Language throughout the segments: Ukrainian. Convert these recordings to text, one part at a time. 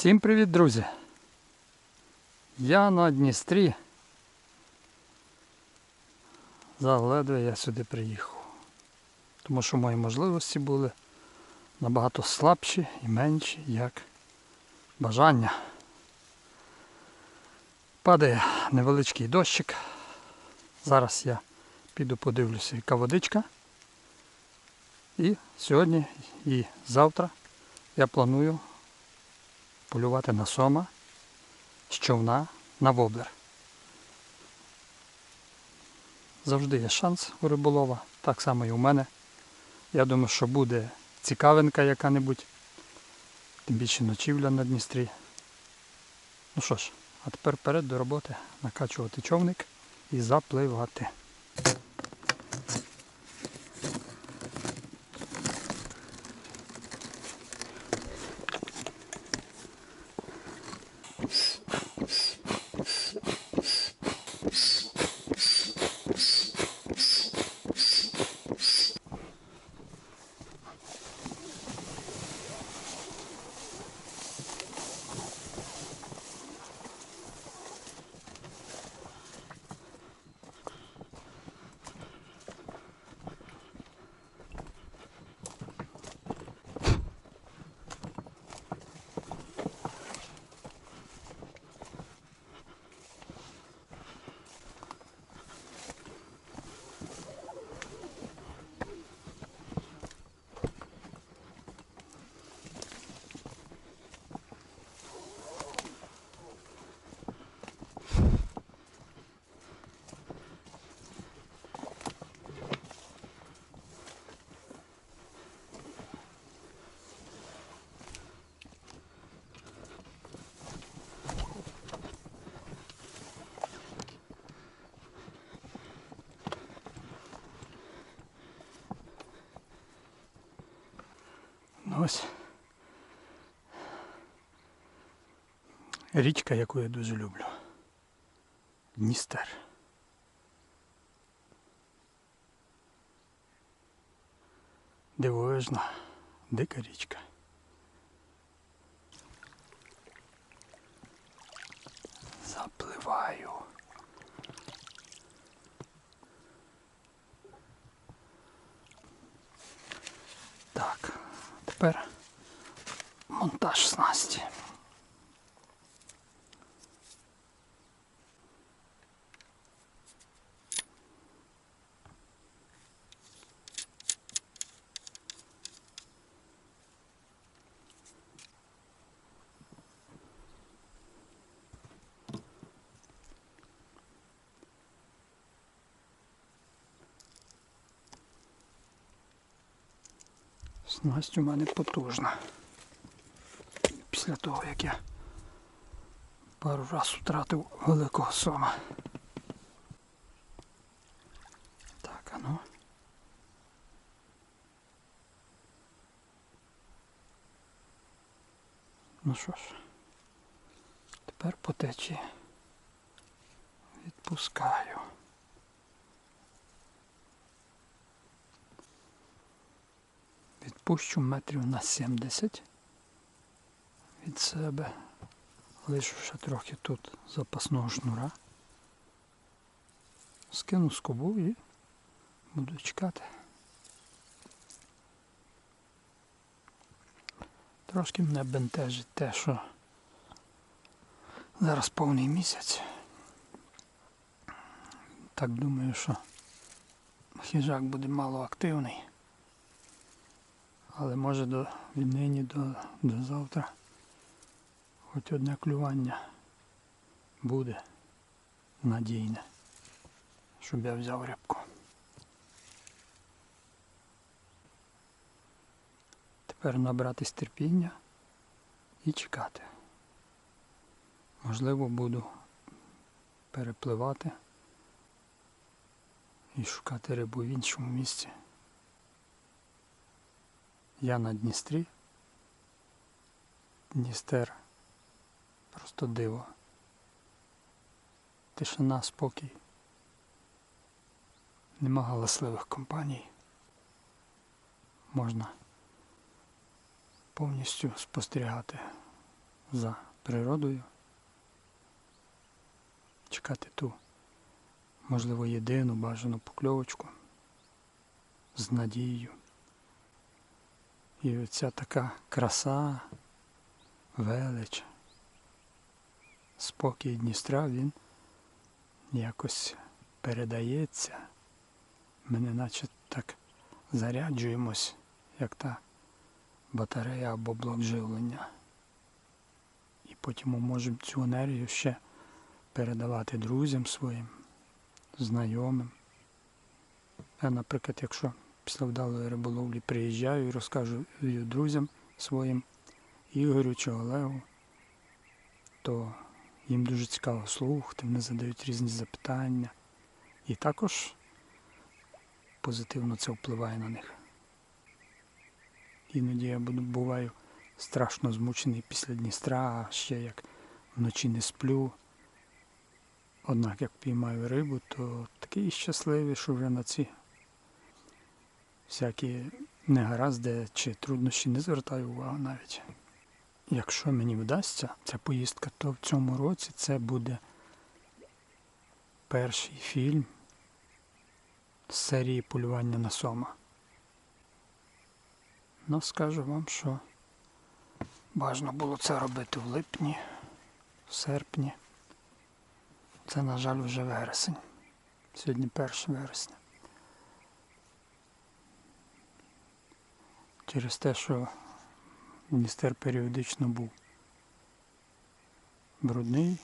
Всім привіт, друзі! Я на Дністрі. Заледве я сюди приїхав. Тому що мої можливості були набагато слабші і менші, як бажання. Падає невеличкий дощик. Зараз я піду подивлюся, яка водичка. І сьогодні і завтра я планую полювати на сома з човна на воблер. Завжди є шанс у риболова, так само і у мене. Я думаю, що буде цікавинка яка-небудь, тим більше ночівля на Дністрі. Ну що ж, а тепер вперед до роботи накачувати човник і запливати. Ось річка, яку я дуже люблю. Дністер. Дивовижна, дика річка. Запливаю. Так, тепер монтаж снасті. Снасть у мене потужна. Після того, як я пару раз втратив великого сома. Так, а ну. Ну що ж, тепер по течії відпускаю. Відпущу метрів на 70 від себе. Лишу ще трохи тут запасного шнура. Скину скобу і буду чекати. Трошки мене бентежить те, що зараз повний місяць. Так думаю, що хижак буде мало активний. Але може до віднині до, до завтра хоч одне клювання буде надійне, щоб я взяв рибку. Тепер набратись терпіння і чекати. Можливо, буду перепливати і шукати рибу в іншому місці. Я на Дністрі. Дністер. Просто диво. Тишина, спокій. Нема галасливих компаній. Можна повністю спостерігати за природою, чекати ту, можливо, єдину бажану покльовочку з надією. І оця така краса, велич, спокій Дністра, він якось передається. Ми не наче так заряджуємось, як та батарея або блок живлення. І потім ми можемо цю енергію ще передавати друзям своїм, знайомим. Я, наприклад, якщо після вдалої риболовлі приїжджаю і розкажу друзям своїм Ігорю чи Олегу, то їм дуже цікаво слухати, вони задають різні запитання. І також позитивно це впливає на них. Іноді я буваю страшно змучений після Дністра, а ще як вночі не сплю. Однак як піймаю рибу, то такий щасливий, що вже на ці всякі негаразди чи труднощі не звертаю увагу навіть. Якщо мені вдасться ця поїздка, то в цьому році це буде перший фільм з серії полювання на сома. Ну, скажу вам, що бажано було це робити в липні, в серпні. Це, на жаль, вже вересень. Сьогодні 1 вересня. Через те, що Дністер періодично був брудний,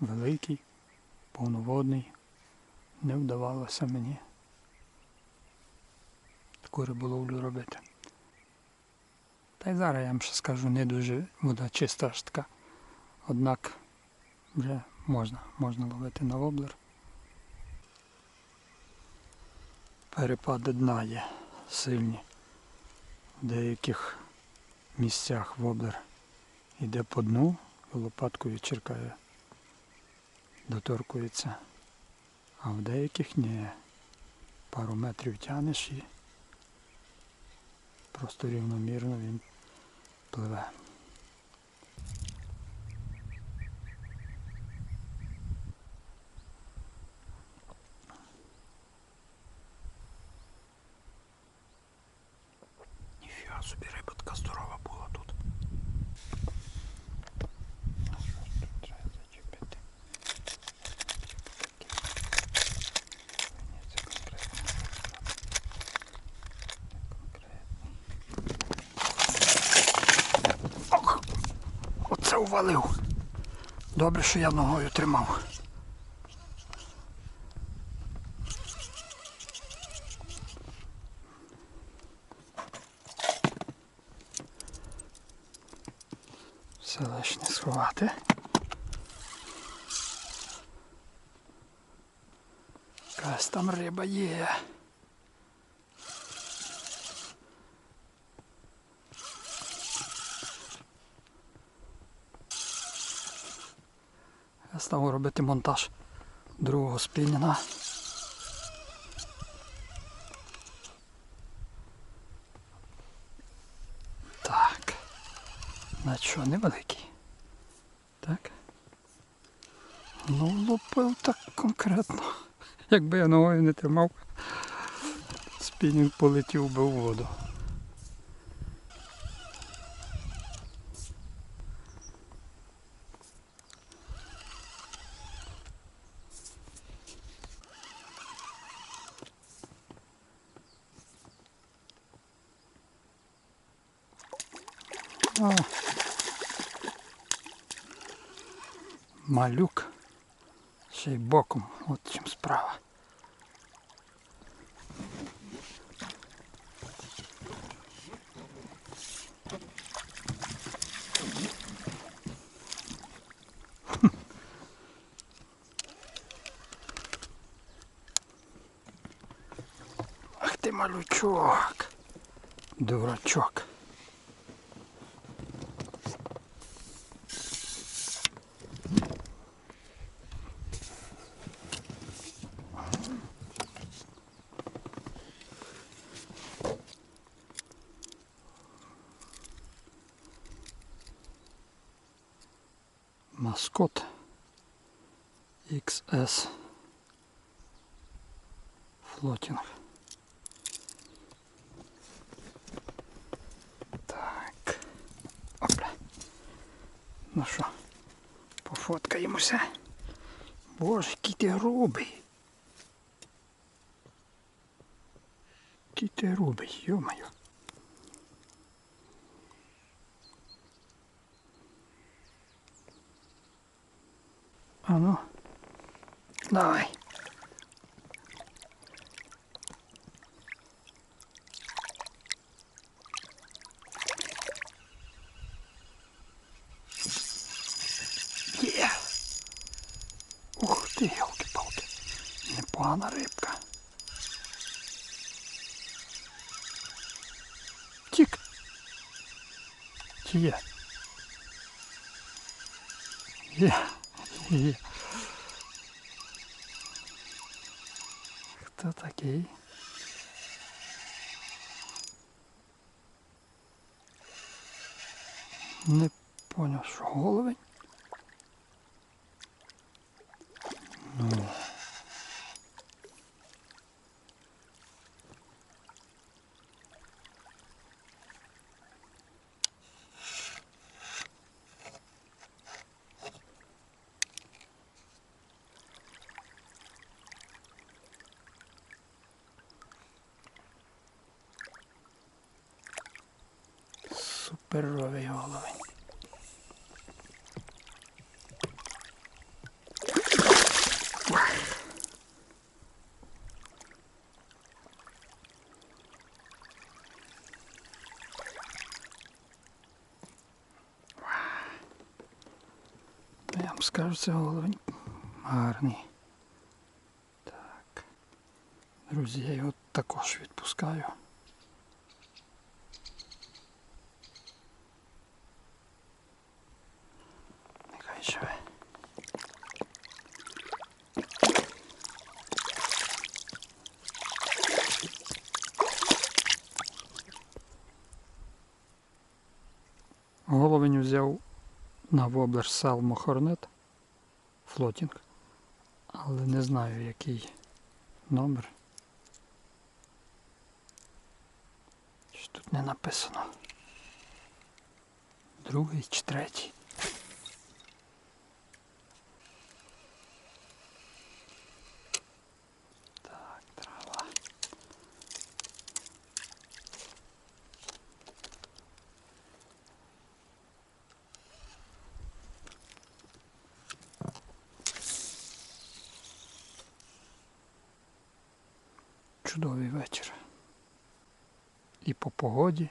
великий, повноводний. Не вдавалося мені таку риболовлю робити. Та й зараз я вам ще скажу, не дуже вода чиста аж така. Однак вже можна, можна ловити на воблер. Перепади дна є сильні. В деяких місцях воблер йде по дну, і лопаткою черкає, доторкується. А в деяких ні. Пару метрів тянеш і просто рівномірно він пливе. Ніфіга собі риба така здорова була тут. Треба зачепити. Ні, це конкретно. Конкретно. Ох! Оце увалив. Добре, що я ногою тримав. Все лишнє сховати. Якась там риба є. Став робити монтаж другого спінінга. Так. На що невеликий. Так. Ну, лупив так конкретно. Якби я ногою не тримав, спінінг полетів би у воду. О. Малюк. Ще й боком. От чим справа. Ах ти малючок. Дурачок. Маскот XS Флотінг. Так. Опля. Ну що, пофоткаємося. Боже, який ти грубий. Який ти грубий, йо-моє. А ну, давай. Є. Ух ти, ялки-палки. Непогана рибка. Тік. Чи є? Є. Є. Хто такий? Не поняв, що головень? Ну. Суперовий головень. Я вам скажу, це головень гарний. Так. Друзі, я його також відпускаю. Головень взяв на воблер Салмо Хорнет флотінг, але не знаю який номер. Що тут не написано. Другий чи третій. Чудовий вечір. І по погоді,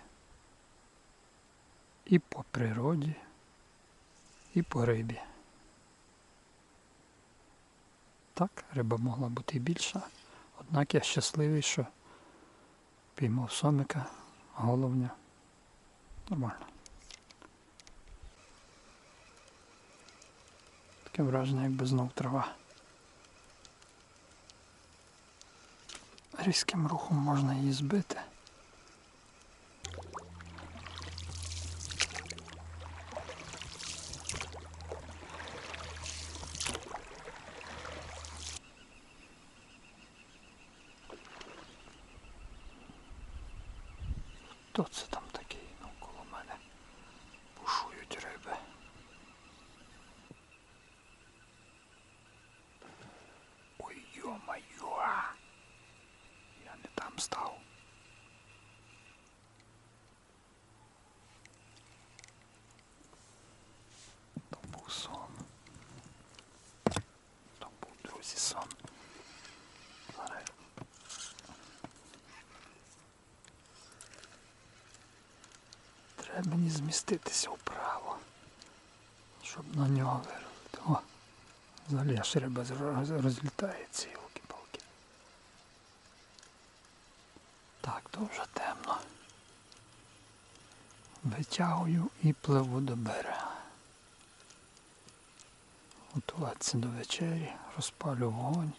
і по природі, і по рибі. Так, риба могла бути і більша, однак я щасливий, що піймав сомика, головня. Нормально. Таке враження, якби знов трава. Різким рухом можна її збити. Хто це там такий навколо мене? Бушують риби. Ой, йо-майо! Не став. То був сон. То був, друзі, сон. Треба мені зміститися вправо, щоб на нього вирулити. О, взагалі аж риба роз- розлітається, Так, то вже темно. Витягую і пливу до берега. Готуватися до вечері, розпалю вогонь.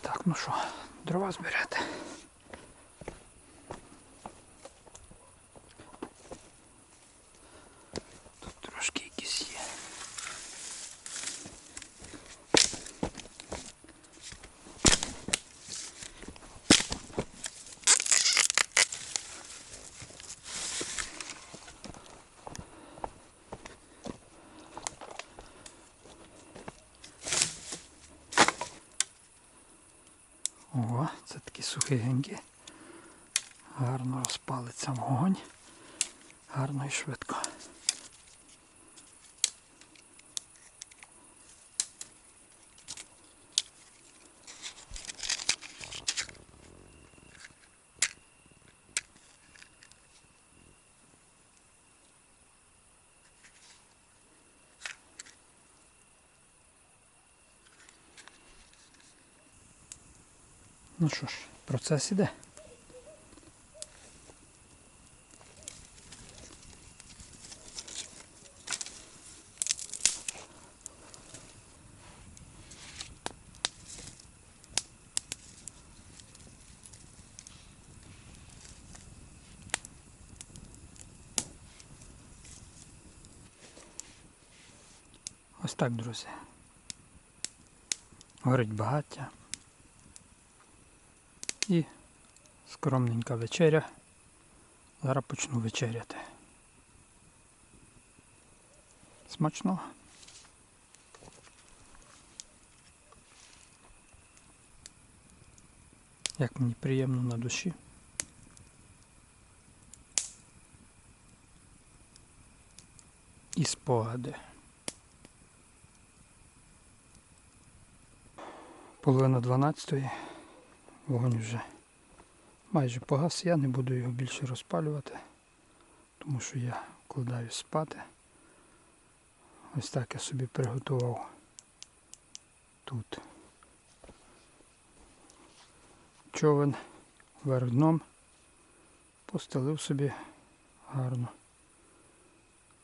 Так, ну що, дрова зберете? Сухигенькі. Гарно розпалиться вогонь. Гарно і швидко. Ну що ж, процес іде. Ось так, друзі. Горить багаття. І скромненька вечеря. Зараз почну вечеряти. Смачного. Як мені приємно на душі. І спогади. Половина дванадцятої. Вогонь вже майже погас, я не буду його більше розпалювати, тому що я вкладаю спати. Ось так я собі приготував тут човен вверх дном, постелив собі гарно,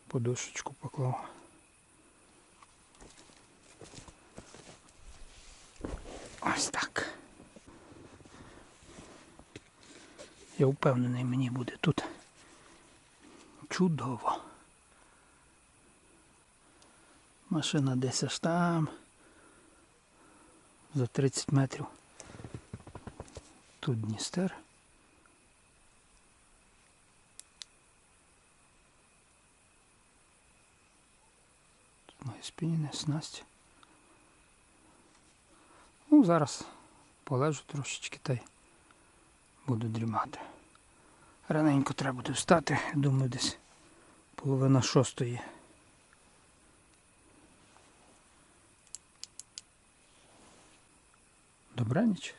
подушечку поклав. Ось так. Я впевнений, мені буде тут чудово. Машина десь аж там. За 30 метрів. Тут Дністер. Тут мої спініни, снасть. Ну, зараз полежу трошечки та й буду дрімати. Раненько треба буде встати, думаю, десь половина шостої. Добраніч.